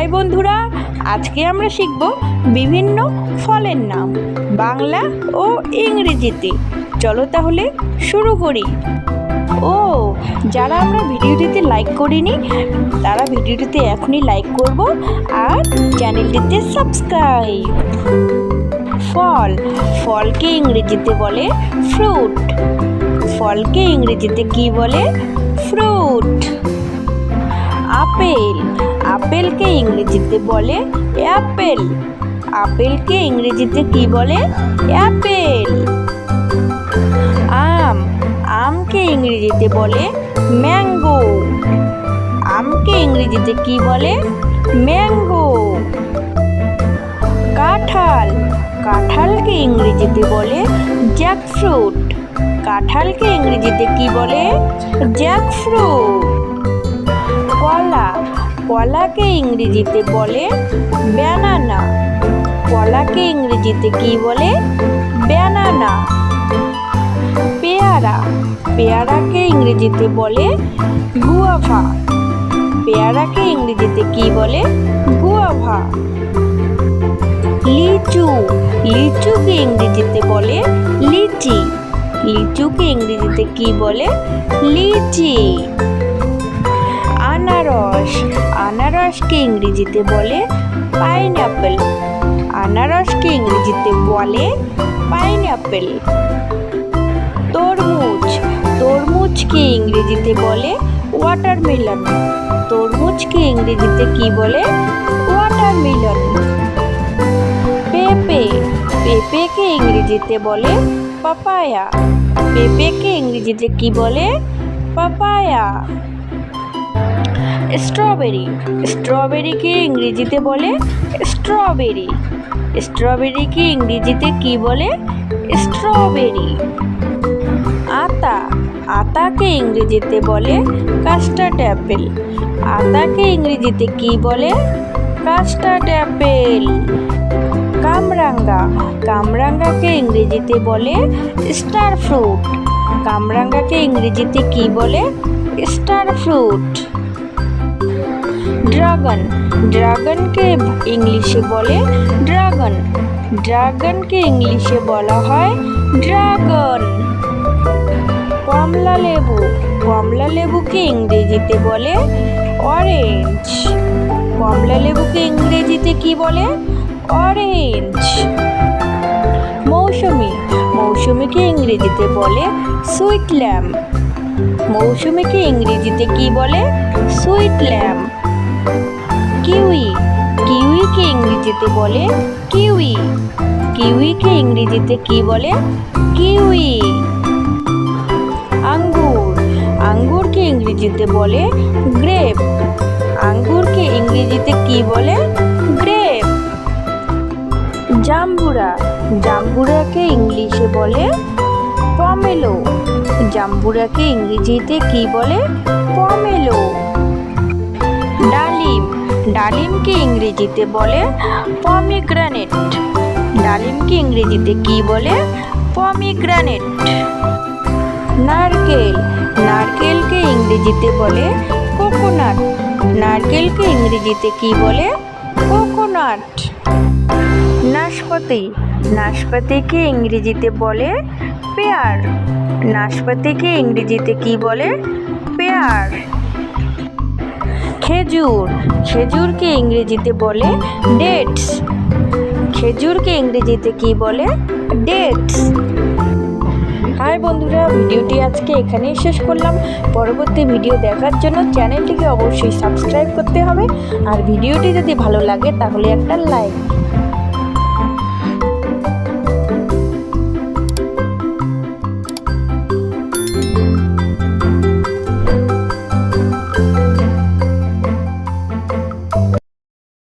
High বন্ধুরা, আজকে আমরা শিখব বিভিন্ন ফলের নাম, বাংলা ও ইংরেজিতে। চলো তাহলে শুরু করি। ও, যারা আমরা ভিডিওটিতে লাইক করিনি, তারা ভিডিওটিতে এখনই লাইক করব আর চ্যানেলটিতে সাবস্ক্রাইব ফল, ফলকে ইংরেজিতে বলে ফ্রুট ফলকে ইংরেজিতে কি বলে? ফ্রুট আপেল আপেলকে ইংরেজিতে বলে অ্যাপেল। আপেলকে ইংরেজিতে কি বলে? অ্যাপেল। আম। আমকে ইংরেজিতে বলে ম্যাঙ্গো। আমকে ইংরেজিতে কি বলে? ম্যাঙ্গো। কাঁঠাল। কাঁঠালকে ইংরেজিতে বলে জ্যাকফ্রুট। কাঁঠালকে ইংরেজিতে কি বলে? জ্যাকফ্রুট। কলা কলাকে ইংরেজিতে বলে ব্যানানা কলাকে ইংরেজিতে কি বলে? ব্যানানা পেয়ারা। পেয়ারাকে ইংরেজিতে বলে গুয়াভা পেয়ারাকে ইংরেজিতে কি বলে? গুয়াভা লিচু। লিচুকে ইংরেজিতে বলে লিচি। লিচুকে ইংরেজিতে কি বলে? লিচি। আনারস। আনারসকে ইংরেজিতে বলে পাইনঅ্যাপেল আনারসকে ইংরেজিতে বলে পাইনঅ্যাপেল তরমুজ। তরমুজকে ইংরেজিতে বলে ওয়াটারমেলন তরমুজকে ইংরেজিতে কি বলে? ওয়াটারমেলন পেঁপে। পেঁপেকে ইংরেজিতে বলে পাপায়া পেঁপেকে ইংরেজিতে কি বলে? পাপায়া স্ট্রবেরি স্ট্রবেরিকে ইংরেজিতে বলে স্ট্রবেরি স্ট্রবেরিকে ইংরেজিতে কি বলে? স্ট্রবেরি আতা। আতাকে ইংরেজিতে বলে কাস্টার্ড অ্যাপেল আতাকে ইংরেজিতে কি বলে? কাস্টার্ড অ্যাপেল কামরাঙ্গা। কামরাঙ্গাকে ইংরেজিতে বলে স্টার ফ্রুট কামরাঙ্গাকে ইংরেজিতে কি বলে? Star fruit dragon. ড্রাগনকে ইংলিশে বলে ড্রাগন। ড্রাগনকে ইংলিশে বলা হয় ড্রাগন। কমলা লেবু। কমলা লেবুকে ইংরেজিতে বলে অরেঞ্জ। কমলা লেবুকে ইংরেজিতে কি বলে? অরেঞ্জ। মৌসুমি। মৌসুমিকে ইংরেজিতে বলে সুইট ল্যাম্প মৌসুমিকে ইংরেজিতে কি বলে? সুইট ল্যাম্প কিউই, কিউইকে ইংরেজিতে বলে কিউই, কিউইকে ইংরেজিতে কি বলে? কিউই। আঙ্গুর, আঙ্গুরকে ইংরেজিতে বলে গ্রেপ, আঙ্গুরকে ইংরেজিতে কি বলে? গ্রেপ। জাম্বুরা, জাম্বুরাকে ইংলিশে বলে পমেলো, জাম্বুরাকে ইংরেজিতে কি বলে? পমেলো। ডালিমকে ইংরেজিতে বলে পমিগ্রানেট। ডালিমকে ইংরেজিতে কি বলে? পমিগ্রানেট। নারকেল। নারকেলকে ইংরেজিতে বলে কোকোনাট। নারকেলকে ইংরেজিতে কি বলে? কোকোনাট। নাশপাতি। নাশপাতিকে ইংরেজিতে বলে পেয়ার। নাশপাতিকে ইংরেজিতে কি বলে? পেয়ার। খেজুর। খেজুরকে ইংরেজিতে বলে ডেটস খেজুরকে ইংরেজিতে কি বলে? ডেটস হাই বন্ধুরা, ভিডিওটি আজকে এখানেই শেষ করলাম। পরবর্তী ভিডিও দেখার জন্য চ্যানেলটিকে অবশ্যই সাবস্ক্রাইব করতে হবে। আর ভিডিওটি যদি ভালো লাগে, তাহলে একটা লাইক